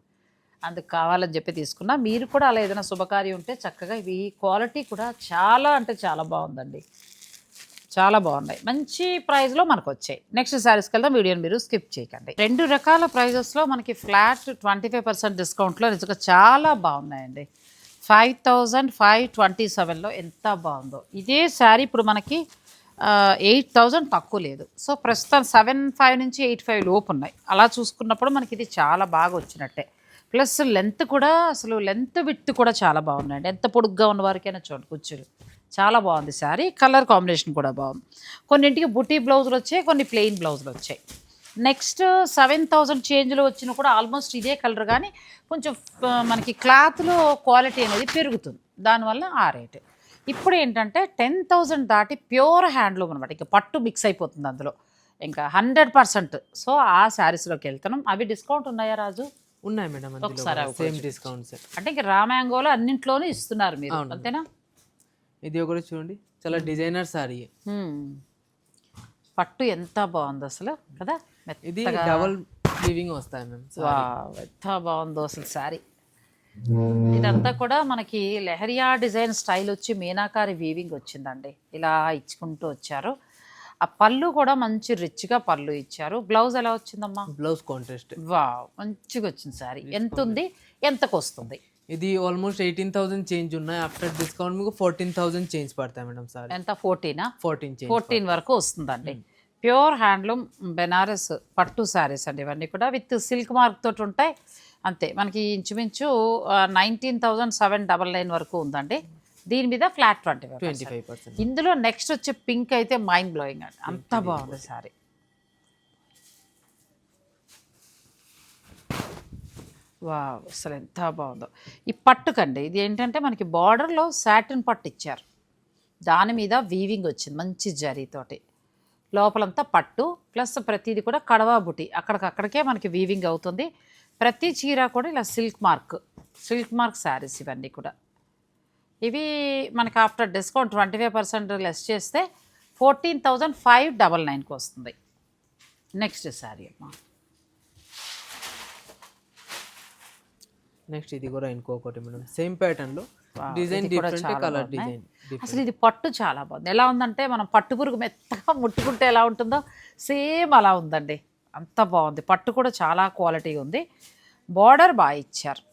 అందుకు కావాలని చెప్పి తీసుకున్నా. మీరు కూడా అలా ఏదైనా శుభకార్యం ఉంటే చక్కగా ఇవి క్వాలిటీ కూడా చాలా అంటే చాలా బాగుందండి. చాలా బాగున్నాయి. మంచి ప్రైస్లో మనకు వచ్చాయి. నెక్స్ట్ శారీస్కి వెళ్దాం. వీడియోని మీరు స్కిప్ చేయకండి. రెండు రకాల ప్రైజెస్లో మనకి ఫ్లాట్ ట్వంటీ ఫైవ్ పర్సెంట్ డిస్కౌంట్లో నిజంగా చాలా బాగున్నాయండి. ఫైవ్ థౌజండ్ ఫైవ్ ట్వంటీ సెవెన్లో ఎంత బాగుందో. ఇదే శారీ ఇప్పుడు మనకి ఎయిట్ థౌజండ్ తక్కువ లేదు. సో ప్రస్తుతం సెవెన్ ఫైవ్ నుంచి ఎయిట్ ఫైవ్ లోపు ఉన్నాయి అలా చూసుకున్నప్పుడు మనకి ఇది చాలా బాగా వచ్చినట్టే. ప్లస్ లెంత్ కూడా అసలు లెంత్ విత్ కూడా చాలా బాగున్నాయండి. ఎంత పొడుగ్గా ఉన్న వారికైనా చూడండి కుర్చీలు చాలా బాగుంది శారీ. కలర్ కాంబినేషన్ కూడా బాగుంది. కొన్నింటికి బుటీ బ్లౌజులు వచ్చాయి కొన్ని ప్లెయిన్ బ్లౌజులు వచ్చాయి. నెక్స్ట్ సెవెన్ థౌజండ్ చేంజ్లో వచ్చిన కూడా ఆల్మోస్ట్ ఇదే కలర్ కానీ కొంచెం మనకి క్లాత్లో క్వాలిటీ అనేది పెరుగుతుంది. దానివల్ల ఆ రేటు. ఇప్పుడు ఏంటంటే టెన్ థౌజండ్ దాటి ప్యూర్ హ్యాండ్లూమ్ అనమాట ఇంకా పట్టు మిక్స్ అయిపోతుంది అందులో. ఇంకా హండ్రెడ్ పర్సెంట్. సో ఆ శారీస్లోకి వెళ్తున్నాం. అవి డిస్కౌంట్ ఉన్నాయా రాజు?
ఉన్నాయి మేడం
ఒకసారి
సేమ్. డిస్కౌంట్స్.
అంటే ఇంకా రామ్యాంగోలో అన్నింట్లోనూ ఇస్తున్నారు మీరు. అంతేనా?
ఇది ఒకటి చూడండి. చాలా డిజైనర్ సారీ
హ్మ్. పట్టు ఎంత బాగుంది అసలు కదా?
ఇది డబల్ వీవింగ్ వస్తాయి మ్యామ్
వావ్, ఎంత బాగుందో అసలు శారీ. ఇదంతా కూడా మనకి లెహరియా డిజైన్ స్టైల్ వచ్చి మీనాకారి వీవింగ్ వచ్చిందండి. ఇలా ఇచ్చుకుంటూ వచ్చారు. ఆ పళ్ళు కూడా మంచి రిచ్గా పళ్ళు ఇచ్చారు. బ్లౌజ్ ఎలా వచ్చిందమ్మా?
బ్లౌజ్ కాంట్రాస్ట్
వా మంచిగా వచ్చింది శారీ. ఎంత ఉంది? ఎంతకు వస్తుంది?
ఇది ఆల్మోస్ట్ ఎయిటీన్ థౌసండ్ చేంజ్ ఉన్నాయి. ఆఫ్టర్ డిస్కౌంట్ మీకు ఫోర్టీన్ థౌసండ్ చేంజ్ పడతాయి మేడం సారీ
ఎంత? ఫోర్టీనా
ఫోర్టీన్
ఫోర్టీన్ వరకు వస్తుందండి. ప్యూర్ హ్యాండ్లూమ్ బెనారస్ పట్టు శారీస్ అండి ఇవన్నీ కూడా విత్ సిల్క్ మార్క్ తోటి ఉంటాయి. అంతే మనకి ఇంచుమించు nineteen thousand seven double nine వరకు ఉందండి. దీని మీద flat twenty
twenty five percent.
ఇందులో నెక్స్ట్ వచ్చే పింక్ అయితే మైండ్ బ్లోయింగ్ అండి. అంత బాగుంది సారీ వా అసలు ఎంత బాగుందో. ఈ పట్టుకండి ఇది ఏంటంటే మనకి బార్డర్లో సాటిన్ పట్టు ఇచ్చారు. దాని మీద వీవింగ్ వచ్చింది మంచి జరీతోటి లోపలంతా పట్టు ప్లస్ ప్రతిది కూడా కడవా బుటి. అక్కడికక్కడికే మనకి వీవింగ్ అవుతుంది. ప్రతి చీర కూడా ఇలా silk mark silk mark sarees ఇవన్నీ కూడా. ఇవి మనకి after discount twenty five percent less చేస్తే ఫోర్టీన్ థౌజండ్ ఫైవ్ డబల్ నైన్కి వస్తుంది. నెక్స్ట్ శారీ అమ్మా.
నెక్స్ట్ ఇది కూడా ఇంకొకటి మేడం. సేమ్
ప్యాటర్న్లో
డిజైన్ కలర్. డిజైన్
అసలు ఇది పట్టు చాలా బాగుంది. ఎలా ఉందంటే మనం పట్టు పురుగు మెత్తగా ముట్టుకుంటే ఎలా ఉంటుందో సేమ్ అలా ఉందండి. అంత బాగుంది. పట్టు కూడా చాలా క్వాలిటీ ఉంది. బార్డర్ బాగా ఇచ్చారు.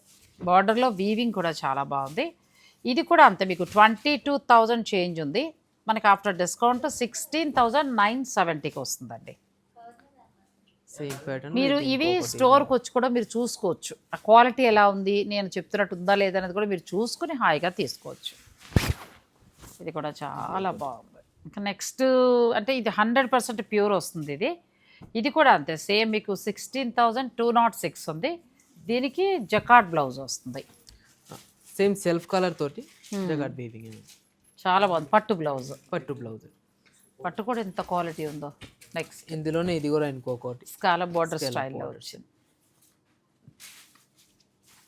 బార్డర్లో వీవింగ్ కూడా చాలా బాగుంది. ఇది కూడా అంతే మీకు ట్వంటీ టూ థౌజండ్ చేంజ్ ఉంది. మనకి after discount sixteen thousand nine సెవెంటీకి వస్తుందండి. మీరు ఇవి స్టోర్కి వచ్చి కూడా మీరు చూసుకోవచ్చు. ఆ క్వాలిటీ ఎలా ఉంది నేను చెప్తున్నట్టు ఉందా లేదా అనేది కూడా మీరు చూసుకుని హాయిగా తీసుకోవచ్చు. ఇది కూడా చాలా బాగుంది. ఇంకా నెక్స్ట్ అంటే ఇది హండ్రెడ్ పర్సెంట్ ప్యూర్ వస్తుంది ఇది. ఇది కూడా అంతే సేమ్ మీకు sixteen thousand two nought six ఉంది. దీనికి జకాట్ బ్లౌజ్ వస్తుంది.
సేమ్ సెల్ఫ్ కలర్ తోటి వీవింగ్
చాలా బాగుంది పట్టు బ్లౌజ్.
పట్టు బ్లౌజ్.
పట్టు కూడా ఎంత క్వాలిటీ ఉందో. నెక్స్ట్
ఇందులోనే ఇది కూడా ఇంకొకటి
స్కాల బార్డర్ స్టైల్లో వచ్చింది.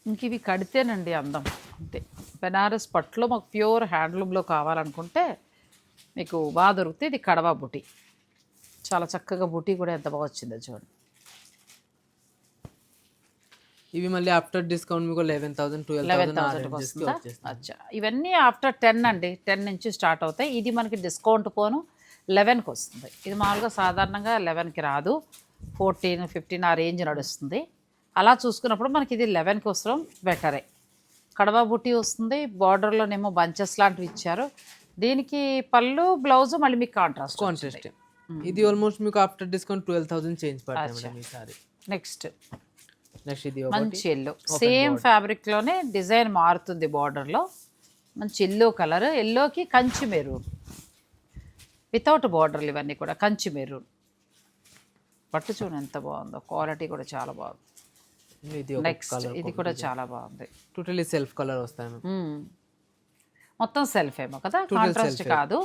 ఇంక ఇవి కడితేనండి అందం. అంతే. బెనారస్ పట్టులో మాకు ప్యూర్ హ్యాండ్లూమ్లో కావాలనుకుంటే మీకు బాగా దొరికితే ఇది కడవా బుటీ. చాలా చక్కగా బుటీ కూడా ఎంత బాగా వచ్చిందో చూడండి.
ఇవి మళ్ళీ ఆఫ్టర్ డిస్కౌంట్ మీకు eleven thousand twelve
eleven
thousand
అచ్చా. ఇవన్నీ ఆఫ్టర్ టెన్ అండి. టెన్ నుంచి స్టార్ట్ అవుతాయి. ఇది మనకి డిస్కౌంట్ పోను. లెవెన్కి వస్తుంది. ఇది మామూలుగా సాధారణంగా లెవెన్కి రాదు. ఫోర్టీన్ ఫిఫ్టీన్ ఆ రేంజ్ నడుస్తుంది. అలా చూసుకున్నప్పుడు మనకి ఇది లెవెన్కి వస్తడం బెటరే. కడవ బుట్టి వస్తుంది. బార్డర్లోనేమో బంచెస్ లాంటివి ఇచ్చారు. దీనికి పళ్ళు బ్లౌజ్ మళ్ళీ మీకు కాంట్రాస్ట్
కాంట్రాస్ట్ ఇది ఆల్మోస్ట్ మీకు after discount twelve thousand change ఈసారి.
నెక్స్ట్
నెక్స్ట్ ఇది
మంచి ఎల్లో. సేమ్ ఫ్యాబ్రిక్లోనే డిజైన్ మారుతుంది బార్డర్లో మంచి ఎల్లో కలర్. ఎల్లోకి కంచి మెరూన్. వితౌట్ బార్డర్లు ఇవన్నీ కూడా కంచి మెరూన్. పట్టు చూడండి ఎంత బాగుందో క్వాలిటీ కూడా చాలా బాగుంది. నెక్స్ట్
కలర్
ఇది కూడా చాలా బాగుంది.
టోటలీ సెల్ఫ్ కలర్
మ్మ్. మొత్తం సెల్ఫ్ ఏమో కదా? కాంట్రాస్ట్ కాదు.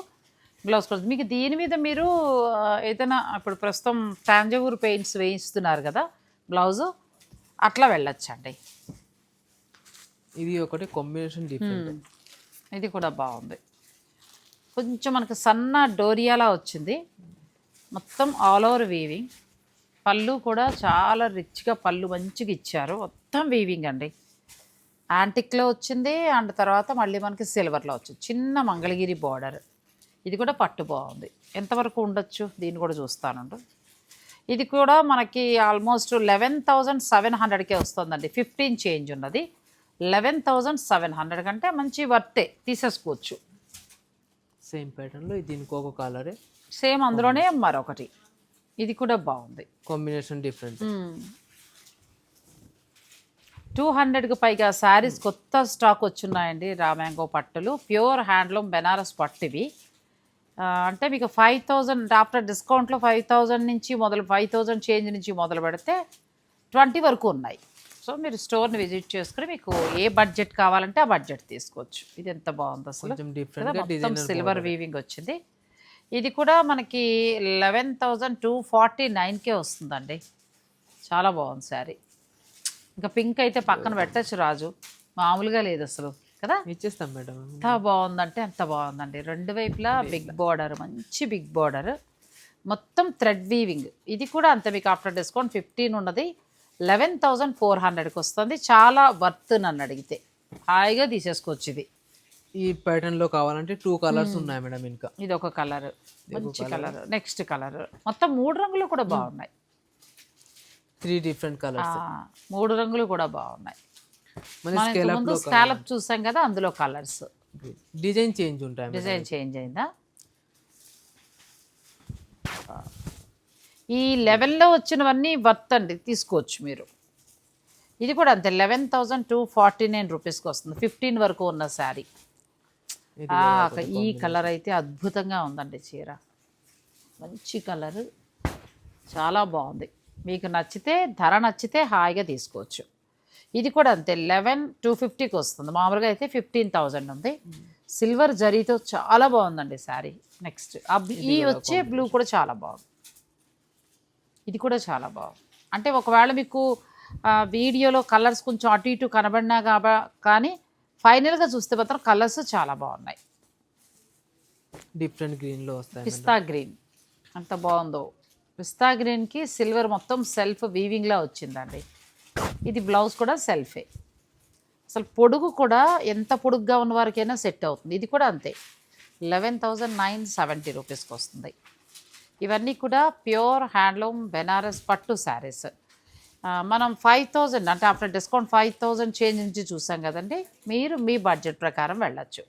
బ్లౌజ్ కూడా మీకు దీని మీద మీరు ఏదైనా ఇప్పుడు ప్రస్తుతం టాంజవూర్ పెయింట్స్ వేయిస్తున్నారు కదా బ్లౌజు అట్లా వెళ్ళొచ్చండి.
ఇది ఒకటి కాంబినేషన్ డిఫరెంట్.
ఇది కూడా బాగుంది. కొంచెం మనకు సన్న డోరియాలా వచ్చింది. మొత్తం ఆల్ ఓవర్ వీవింగ్ పళ్ళు కూడా చాలా రిచ్గా పళ్ళు మంచిగా ఇచ్చారు. మొత్తం వీవింగ్ అండి. యాంటిక్లో వచ్చింది. అండ్ తర్వాత మళ్ళీ మనకి సిల్వర్లో వచ్చింది. చిన్న మంగళగిరి బార్డర్ ఇది కూడా పట్టు బాగుంది. ఎంతవరకు ఉండొచ్చు? దీన్ని కూడా చూస్తానండు. ఇది కూడా మనకి ఆల్మోస్ట్ లెవెన్ థౌజండ్ సెవెన్ హండ్రెడ్కే వస్తుందండి. ఫిఫ్టీన్ చేంజ్ ఉన్నది. లెవెన్ థౌజండ్ సెవెన్ హండ్రెడ్ కంటే మంచి వర్తే తీసేసుకోవచ్చు.
సేమ్ ప్యాటర్న్లో ఇది ఇంకొక కలరే
సేమ్ అందులోనే మరొకటి. ఇది కూడా బాగుంది.
Combination different.
టూ హండ్రెడ్కి పైగా శారీస్ కొత్త స్టాక్ వచ్చున్నాయండి రామ్యాంగో పట్టులు. ప్యూర్ హ్యాండ్లూమ్ బెనారస్ పట్టు ఇవి అంటే మీకు ఫైవ్ థౌజండ్ ఆఫ్టర్ డిస్కౌంట్లో ఫైవ్ థౌజండ్ నుంచి మొదలు ఫైవ్ థౌజండ్ చేంజ్ నుంచి మొదలు పెడితే ట్వంటీ వరకు ఉన్నాయి. సో మీరు స్టోర్ని విజిట్ చేసుకుని మీకు ఏ బడ్జెట్ కావాలంటే ఆ బడ్జెట్ తీసుకోవచ్చు. ఇది ఎంత బాగుంది అసలు? సిల్వర్ వీవింగ్ వచ్చింది. ఇది కూడా మనకి లెవెన్ థౌజండ్ టూ ఫార్టీ నైన్కే వస్తుందండి. చాలా బాగుంది శారీ. ఇంకా పింక్ అయితే పక్కన పెట్టచ్చు రాజు. మామూలుగా లేదు అసలు కదా?
ఇచ్చేస్తాం మేడం.
ఎంత బాగుందంటే ఎంత బాగుందండి. రెండు వైపులా బిగ్ బార్డర్ మంచి బిగ్ బార్డర్ మొత్తం థ్రెడ్ వీవింగ్ ఇది కూడా అంతే మీకు ఆఫ్టర్ డిస్కౌంట్ ఫిఫ్టీన్ ఉన్నది. లెవెన్ థౌజండ్ ఫోర్ హండ్రెడ్కి వస్తుంది. చాలా వర్త్ నన్ను అడిగితే. హాయిగా తీసేసుకోవచ్చు ఇది.
ఈ ప్యాటర్న్లో కావాలంటే టూ కలర్స్ ఉన్నాయి మేడం ఇంకా.
ఇది ఒక కలర్. మంచి కలర్. Next colour. మొత్తం మూడు రంగులు కూడా బాగున్నాయి.
Three different colours.
మూడు రంగులు కూడా బాగున్నాయి.
మన
స్కాలప్ చూసాం కదా అందులో కలర్స్.
డిజైన్ చేంజ్ ఉంటాయి.
డిజైన్ చేంజ్ అయిందా? ఈ లెవెల్లో వచ్చినవన్నీ వర్త్ అండి తీసుకోవచ్చు మీరు. ఇది కూడా అంతే eleven thousand two forty nine రూపీస్కి వస్తుంది ఫిఫ్టీన్ వరకు ఉన్న శారీ. ఈ కలర్ అయితే అద్భుతంగా ఉందండి చీర. మంచి కలర్ చాలా బాగుంది. మీకు నచ్చితే ధర నచ్చితే హాయిగా తీసుకోవచ్చు. ఇది కూడా అంతే లెవెన్ టూ ఫిఫ్టీకి వస్తుంది. మామూలుగా అయితే ఫిఫ్టీన్ థౌజండ్ ఉంది. సిల్వర్ జరీతో చాలా బాగుందండి శారీ నెక్స్ట్. ఈ వచ్చే బ్లూ కూడా చాలా బాగుంది. ఇది కూడా చాలా బాగుంది. అంటే ఒకవేళ మీకు వీడియోలో కలర్స్ కొంచెం అటు ఇటు కనబడినా కాబ కానీ ఫైనల్గా చూస్తే మాత్రం కలర్స్ చాలా బాగున్నాయి.
డిఫరెంట్ గ్రీన్లో వస్తాయి.
పిస్తా గ్రీన్. అంత బాగుందో. పిస్తా గ్రీన్కి సిల్వర్ మొత్తం సెల్ఫ్ వీవింగ్లా వచ్చిందండి. ఇది బ్లౌజ్ కూడా సెల్ఫే. అసలు పొడుగు కూడా ఎంత పొడుగ్గా ఉన్న వారికైనా సెట్ అవుతుంది. ఇది కూడా అంతే. లెవెన్ థౌజండ్ నైన్ సెవెంటీ రూపీస్కి వస్తుంది. ఇవన్నీ కూడా ప్యూర్ హ్యాండ్లూమ్ బెనారస్ పట్టు శారీస్. మనం ఫైవ్ థౌజండ్ అంటే after discount five thousand change నుంచి చూసాం కదండి. మీరు మీ బడ్జెట్ ప్రకారం వెళ్ళచ్చు.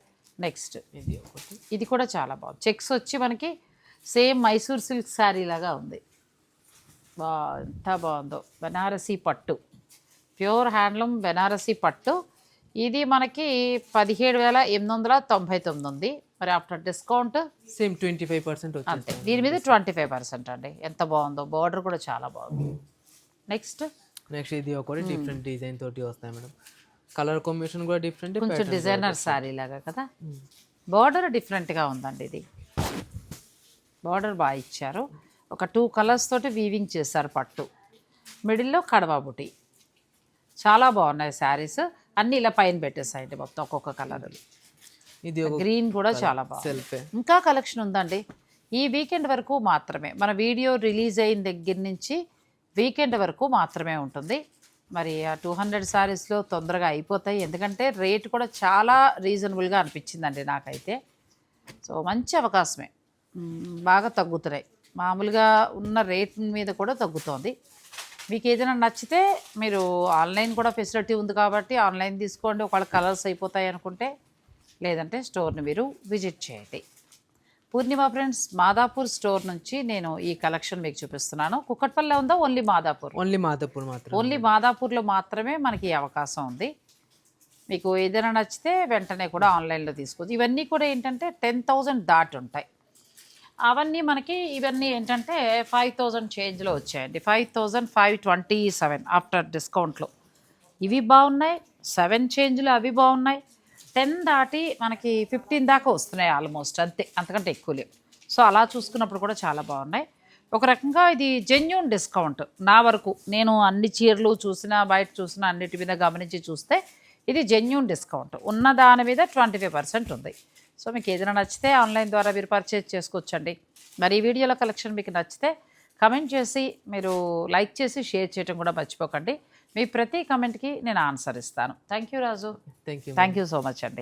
నెక్స్ట్
ఇది ఒకటి.
ఇది కూడా చాలా బాగుంది. చెక్స్ వచ్చి మనకి సేమ్ మైసూర్ సిల్క్ శారీ లాగా ఉంది. బా ఎంత బాగుందో. బెనారసీ పట్టు. ప్యూర్ హ్యాండ్లూమ్ బెనారసీ పట్టు. ఇది మనకి పదిహేడు వేల ఎనిమిది వందల తొంభై తొమ్మిది ఉంది. మరి after discount
same twenty five percent
అంతే దీని మీద ట్వంటీ ఫైవ్ పర్సెంట్ అండి. ఎంత బాగుందో బార్డర్ కూడా చాలా బాగుంది. నెక్స్ట్
నెక్స్ట్ ఇది ఒకటి డిఫరెంట్ డిజైన్ తోటి వస్తాయి మేడం. కలర్ కాంబినేషన్ కూడా డిఫరెంట్
కొంచెం డిజైనర్ శారీ లాగా కదా? బార్డర్ డిఫరెంట్గా ఉందండి ఇది. బార్డర్ బాగా ఇచ్చారు. ఒక టూ కలర్స్ తోటి వీవింగ్ చేశారు పట్టు. మిడిల్లో కడవా బుటి. చాలా బాగున్నాయి శారీస్ అన్నీ ఇలా పైన పెట్టేసాయండి మొత్తం ఒక్కొక్క కలర్
ఇది
గ్రీన్ కూడా చాలా బాగుంది.
సెల్ఫే
ఇంకా కలెక్షన్ ఉందండి. ఈ వీకెండ్ వరకు మాత్రమే మన వీడియో రిలీజ్ అయిన దగ్గర నుంచి వీకెండ్ వరకు మాత్రమే ఉంటుంది. మరి ఆ టూ హండ్రెడ్ శారీస్లో తొందరగా అయిపోతాయి. ఎందుకంటే రేట్ కూడా చాలా రీజనబుల్గా అనిపించిందండి నాకైతే. సో మంచి అవకాశమే. బాగా తగ్గుతున్నాయి. మామూలుగా ఉన్న రేట్ మీద కూడా తగ్గుతోంది. మీకు ఏదైనా నచ్చితే మీరు ఆన్లైన్ కూడా ఫెసిలిటీ ఉంది కాబట్టి ఆన్లైన్ తీసుకోండి. ఒకవేళ కలర్స్ అయిపోతాయి అనుకుంటే లేదంటే స్టోర్ని మీరు విజిట్ చేయండి. పూర్ణిమ ఫ్రెండ్స్ మాదాపూర్ స్టోర్ నుంచి నేను ఈ కలెక్షన్ మీకు చూపిస్తున్నాను. కుక్కట్పల్లి ఉందా? ఓన్లీ మాదాపూర్?
ఓన్లీ మాధపూర్ మాత్రం
ఓన్లీ మాదాపూర్లో మాత్రమే మనకి ఈ అవకాశం ఉంది. మీకు ఏదైనా నచ్చితే వెంటనే కూడా ఆన్లైన్లో తీసుకోవచ్చు. ఇవన్నీ కూడా ఏంటంటే టెన్ థౌజండ్ దాటి ఉంటాయి. అవన్నీ మనకి ఇవన్నీ ఏంటంటే ఫైవ్ థౌజండ్ చేంజ్లో వచ్చాయండి. Five thousand five twenty seven after డిస్కౌంట్లో. ఇవి బాగున్నాయి. సెవెన్ చేంజ్లు అవి బాగున్నాయి. టెన్ దాటి మనకి ఫిఫ్టీన్ దాకా వస్తున్నాయి ఆల్మోస్ట్ అంతే అంతకంటే ఎక్కువ లేవు. సో అలా చూసుకున్నప్పుడు కూడా చాలా బాగున్నాయి. ఒక రకంగా ఇది జెన్యున్ డిస్కౌంట్ నా వరకు నేను అన్ని చీరలు చూసినా బయట చూసినా అన్నిటి మీద గమనించి చూస్తే ఇది జెన్యున్ డిస్కౌంట్ ఉన్న దాని మీద ట్వంటీ ఫైవ్ పర్సెంట్ ఉంది. సో మీకు ఏదైనా నచ్చితే ఆన్లైన్ ద్వారా మీరు పర్చేజ్ చేసుకోవచ్చండి. మరి ఈ వీడియోలో కలెక్షన్ మీకు నచ్చితే కమెంట్ చేసి మీరు లైక్ చేసి షేర్ చేయడం కూడా మర్చిపోకండి. మీ ప్రతి కమెంట్కి నేను ఆన్సర్ ఇస్తాను. Thank you Raju
thank you
thank you so much అండి.